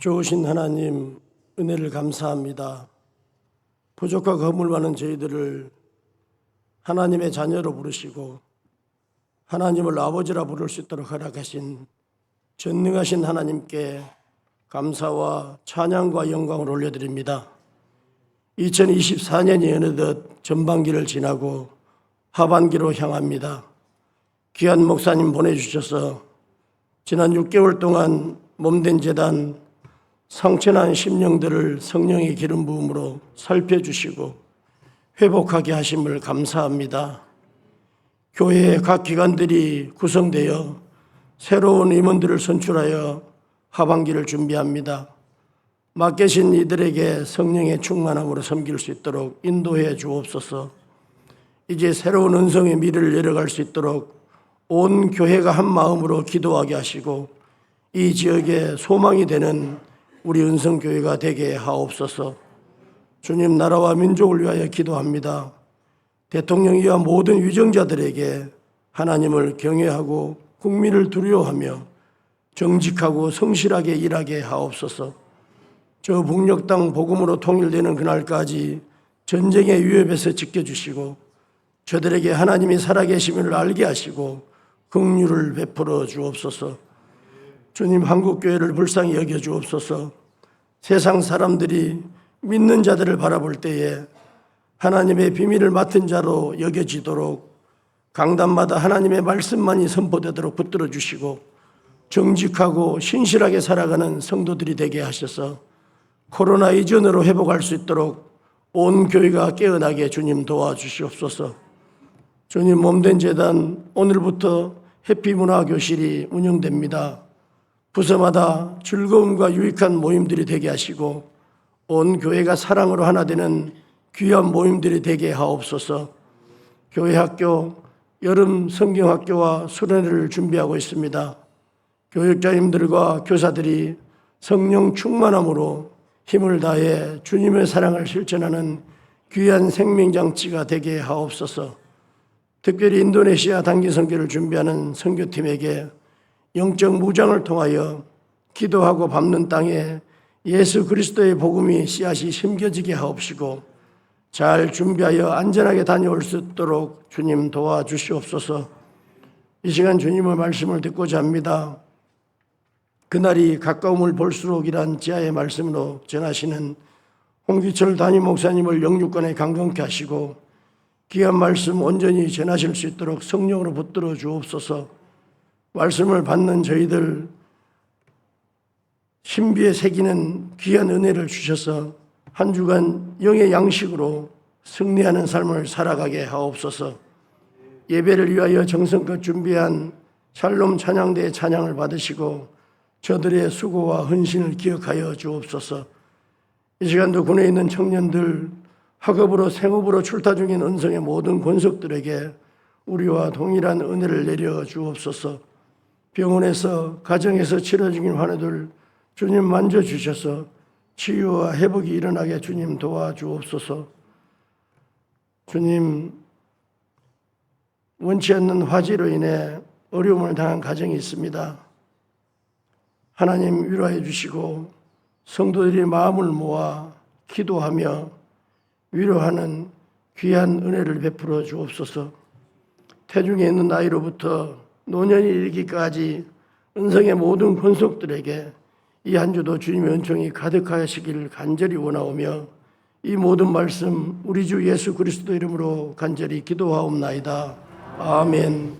좋으신 하나님 은혜를 감사합니다. 부족하고 허물 많은 저희들을 하나님의 자녀로 부르시고 하나님을 아버지라 부를 수 있도록 허락하신 전능하신 하나님께 감사와 찬양과 영광을 올려드립니다. 2024년이 어느덧 전반기를 지나고 하반기로 향합니다. 귀한 목사님 보내주셔서 지난 6개월 동안 몸된 재단 상처난 심령들을 성령의 기름 부음으로 살펴주시고 회복하게 하심을 감사합니다. 교회의 각 기관들이 구성되어 새로운 임원들을 선출하여 하반기를 준비합니다. 맡겨진 이들에게 성령의 충만함으로 섬길 수 있도록 인도해 주옵소서. 이제 새로운 은성의 미래를 열어갈 수 있도록 온 교회가 한 마음으로 기도하게 하시고 이 지역에 소망이 되는 우리 은성교회가 되게 하옵소서. 주님 나라와 민족을 위하여 기도합니다. 대통령이와 모든 위정자들에게 하나님을 경외하고 국민을 두려워하며 정직하고 성실하게 일하게 하옵소서. 저 북녘 땅 복음으로 통일되는 그날까지 전쟁의 위협에서 지켜주시고 저들에게 하나님이 살아계심을 알게 하시고 긍휼을 베풀어 주옵소서. 주님 한국 교회를 불쌍히 여겨 주옵소서. 세상 사람들이 믿는 자들을 바라볼 때에 하나님의 비밀을 맡은 자로 여겨지도록 강단마다 하나님의 말씀만이 선포되도록 붙들어 주시고 정직하고 신실하게 살아가는 성도들이 되게 하셔서 코로나 이전으로 회복할 수 있도록 온 교회가 깨어나게 주님 도와주시옵소서. 주님 몸된 재단 오늘부터 해피문화교실이 운영됩니다. 부서마다 즐거움과 유익한 모임들이 되게 하시고 온 교회가 사랑으로 하나 되는 귀한 모임들이 되게 하옵소서. 교회 학교 여름 성경학교와 수련회를 준비하고 있습니다. 교육자님들과 교사들이 성령 충만함으로 힘을 다해 주님의 사랑을 실천하는 귀한 생명장치가 되게 하옵소서. 특별히 인도네시아 단기 선교를 준비하는 선교팀에게 영적 무장을 통하여 기도하고 밟는 땅에 예수 그리스도의 복음이 씨앗이 심겨지게 하옵시고 잘 준비하여 안전하게 다녀올 수 있도록 주님 도와주시옵소서. 이 시간 주님의 말씀을 듣고자 합니다. 그날이 가까움을 볼수록이란 지하의 말씀으로 전하시는 홍기철 담임 목사님을 영육간에 강건케 하시고 귀한 말씀 온전히 전하실 수 있도록 성령으로 붙들어 주옵소서. 말씀을 받는 저희들 신비에 새기는 귀한 은혜를 주셔서 한 주간 영의 양식으로 승리하는 삶을 살아가게 하옵소서. 예배를 위하여 정성껏 준비한 샬롬 찬양대의 찬양을 받으시고 저들의 수고와 헌신을 기억하여 주옵소서. 이 시간도 군에 있는 청년들 학업으로 생업으로 출타 중인 은성의 모든 권속들에게 우리와 동일한 은혜를 내려 주옵소서. 병원에서 가정에서 중인 환우들 주님 만져 주셔서 치유와 회복이 일어나게 주님 도와주옵소서. 주님 원치 않는 화재로 인해 어려움을 당한 가정이 있습니다. 하나님 위로해 주시고 성도들이 마음을 모아 기도하며 위로하는 귀한 은혜를 베풀어 주옵소서. 태중에 있는 나이로부터 노년이 이르기까지 은성의 모든 권속들에게 이 한 주도 주님의 은총이 가득하시기를 간절히 원하오며 이 모든 말씀 우리 주 예수 그리스도 이름으로 간절히 기도하옵나이다. 아멘.